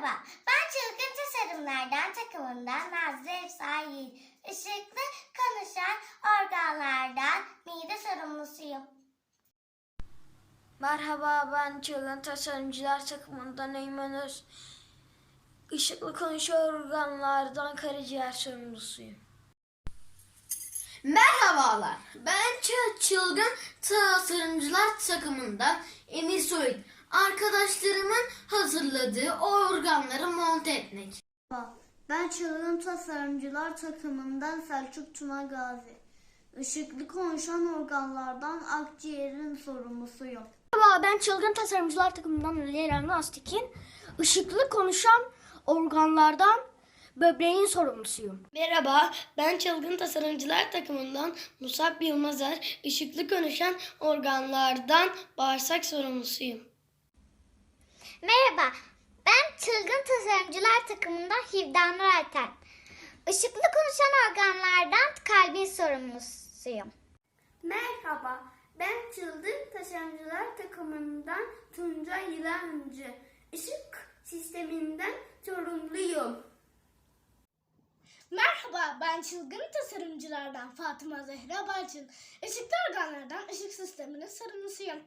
Merhaba, ben Çılgın Tasarımlardan takımından Nazlı Efsai. Işıklı konuşan organlardan mide sorumlusuyum. Merhaba ben Çılgın Tasarımcılar takımından Eymen Öz. Işıklı konuşan organlardan karaciğer sorumlusuyum. Merhabalar. Ben Çılgın Tasarımcılar takımından Emir Soyut. Arkadaşlarımın hazırladığı organları monte etmek. Ben Çılgın Tasarımcılar takımından Selçuk Tuna Gazi. Işıklı konuşan organlardan akciğerin sorumlusuyum. Merhaba ben Çılgın Tasarımcılar takımından Leyla Astikin. Işıklı konuşan organlardan böbreğin sorumlusuyum. Merhaba, ben Çılgın Tasarımcılar takımından Musab Yılmazer, ışıklı konuşan organlardan bağırsak sorumlusuyum. Merhaba, ben Çılgın Tasarımcılar takımından Hivdan Alten. Işıklı konuşan organlardan kalbin sorumlusuyum. Merhaba, ben Çılgın Tasarımcılar takımından Tuncay Yılancı. Işık sisteminden sorumluyum. Merhaba, ben çılgın tasarımcılardan Fatıma Zehra Balçın. Işıklı organlardan ışık sisteminin sorumlusuyum.